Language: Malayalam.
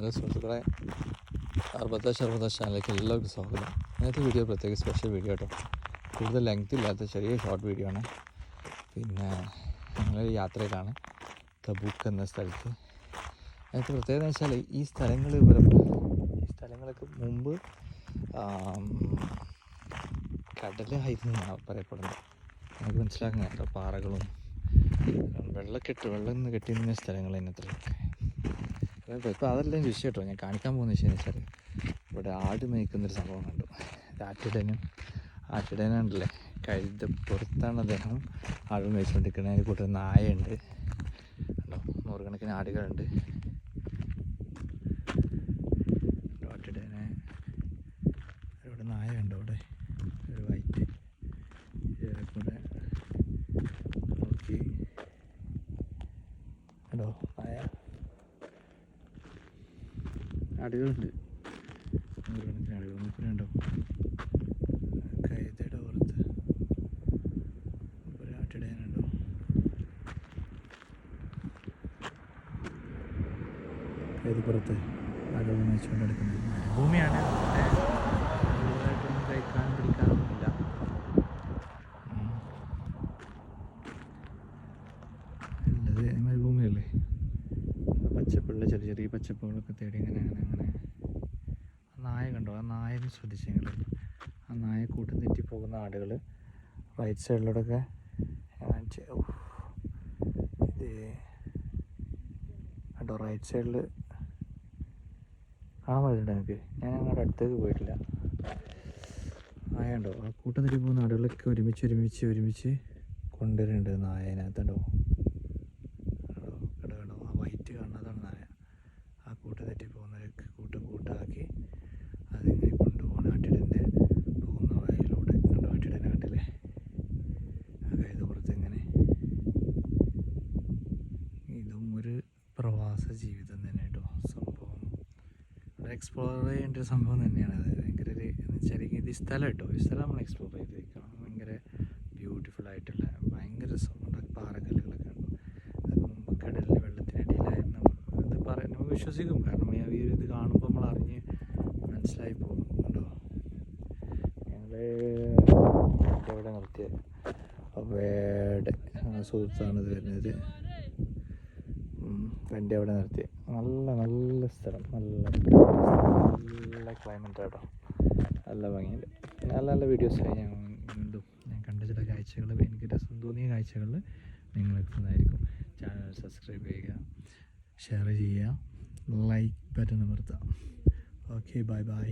ഹലോ സുഹൃത്തുക്കളെ അറുപത്താശ് അറുപത്താശ് ചാനലിലേക്ക് എല്ലാവർക്കും സ്വാഗതം. ഇന്നത്തെ വീഡിയോ പ്രത്യേക സ്പെഷ്യൽ വീഡിയോ കേട്ടോ കൂടുതൽ ലെങ്ത് ഇല്ലാത്ത ചെറിയ ഷോർട്ട് വീഡിയോ ആണ്. പിന്നെ ഞങ്ങളൊരു യാത്രയിലാണ്. തബൂക്ക് എന്ന സ്ഥലത്ത്. അതിനകത്ത് പ്രത്യേകത എന്ന് വെച്ചാൽ ഈ സ്ഥലങ്ങൾ ഇവരെ ഈ സ്ഥലങ്ങളൊക്കെ മുമ്പ് കടലായിരുന്നു എന്നാണ് പറയപ്പെടുന്നത്. നമുക്ക് മനസ്സിലാക്കാൻ പാറകളും വെള്ളക്കെട്ട് വെള്ളം കെട്ടി നിന്ന സ്ഥലങ്ങൾ അതിനകത്തൊക്കെ ഇപ്പോൾ ഇപ്പോൾ അതെല്ലാം വിഷയം കേട്ടോ. ഞാൻ കാണിക്കാൻ പോകുന്ന വിഷയം എന്ന് വെച്ചാൽ ഇവിടെ ആട് മേയ്ക്കുന്നൊരു സംഭവം കണ്ടു. ആട്ടിടനും ആട്ടിടനുണ്ടല്ലേ കഴുത പുറത്താണ് അദ്ദേഹം ആട് മേയിച്ചുകൊണ്ടിരിക്കുന്നത് അതിന് കൂട്ടത്തിൽ നായയുണ്ട്. കണ്ടോ? നൂറുകണക്കിന് ആടുകളുണ്ട്. ആട്ടിടനെ. ഇവിടെ നായയുണ്ട് അവിടെ ഒരു വൈറ്റ് നായ. ആടുകളുണ്ട് നൂറുകണക്കിന് ആടുകൾ മൂപ്പരുണ്ടോ കൈതയുടെ പുറത്ത് ഒരു ആട്ടിടയനുണ്ടോ? കൈതപ്പുറത്ത് ആടുകൾ മേച്ചുകൊണ്ട് ഭൂമിയാണ് അവിടെ കൂടുതലായിട്ടൊന്നും ചെറിയ ചെറിയ പച്ചപ്പുകളൊക്കെ തേടി ഇങ്ങനെ അങ്ങനെ അങ്ങനെ. ആ നായ കണ്ടോ? ആ നായനെ ശ്രദ്ധിച്ചെങ്കിൽ ആ നായ കൂട്ടം തെറ്റി പോകുന്ന ആടുകൾ റൈറ്റ് സൈഡിലൂടെയൊക്കെ കണ്ടോ? റൈറ്റ് സൈഡിൽ കാണാൻ പറ്റുന്നുണ്ട് എനിക്ക് ഞാൻ അങ്ങോട്ട് അടുത്തേക്ക് പോയിട്ടില്ല. നായ ഉണ്ടോ ആ കൂട്ടം തെറ്റി പോകുന്ന ആടുകളൊക്കെ ഒരുമിച്ച് ഒരുമിച്ച് ഒരുമിച്ച് കൊണ്ടുവരുന്നുണ്ട് നായനകത്തുണ്ടോ കണ്ടോ കണ്ടോ കണ്ടോ ആ വൈറ്റ് കാണുന്നതാണ് നായ ആ കൂട്ട് തെറ്റി പോകുന്നവരൊക്കെ കൂട്ട് കൂട്ടാക്കി അതിങ്ങനെ കൊണ്ടുപോകണം ആട്ടിടന്റെ പോകുന്ന വയലിലൂടെ കണ്ടോ ആട്ടിടനെ കണ്ടില്ലേ ആ കഴുത പുറത്ത് ഇങ്ങനെ ഇതും ഒരു പ്രവാസ ജീവിതം തന്നെ കേട്ടോ സംഭവം. ഒരു എക്സ്പ്ലോർ ചെയ്യേണ്ട ഒരു സംഭവം തന്നെയാണ്. അത് ഭയങ്കര ഒരു എന്ന് വെച്ചാൽ ഇത് സ്ഥലം കേട്ടോ. ഈ സ്ഥലം നമ്മൾ എക്സ്പ്ലോർ ചെയ്തിരിക്കണം ഭയങ്കര ബ്യൂട്ടിഫുൾ ആയിട്ടുള്ള ഭയങ്കര രസമുണ്ട് പാറക്കല്ലുകളൊക്കെ ഉണ്ട്. അതൊക്കെ മുമ്പ് കടലിൽ വെള്ളത്തിനടിയിലായിരുന്നു. ഇത് പറയാൻ നമുക്ക് വിശ്വസിക്കും. കാരണം ഈ ഒരു ഇത് കാണുമ്പോൾ നമ്മൾ അറിഞ്ഞ് മനസ്സിലായി പോകും കേട്ടോ. ഞങ്ങൾ എവിടെ നിർത്തിയത് അവിടെ സുഹൃത്താണ് ഇത് വരുന്നത്. വണ്ടി അവിടെ നിർത്തി. നല്ല നല്ല സ്ഥലം. നല്ല നല്ല ക്ലൈമറ്റ് കേട്ടോ നല്ല ഭംഗി നല്ല നല്ല വീഡിയോസായി ഞാൻ വീണ്ടും ഞാൻ കണ്ട ചില കാഴ്ചകൾ എനിക്ക് രസം തോന്നിയ കാഴ്ചകൾ നിങ്ങൾക്ക് എത്തുന്നതായിരിക്കും ചാനൽ സബ്സ്ക്രൈബ് ചെയ്യുക ഷെയർ ചെയ്യുക ലൈക്ക് ബട്ടൺ അമർത്തുക. Okay bye bye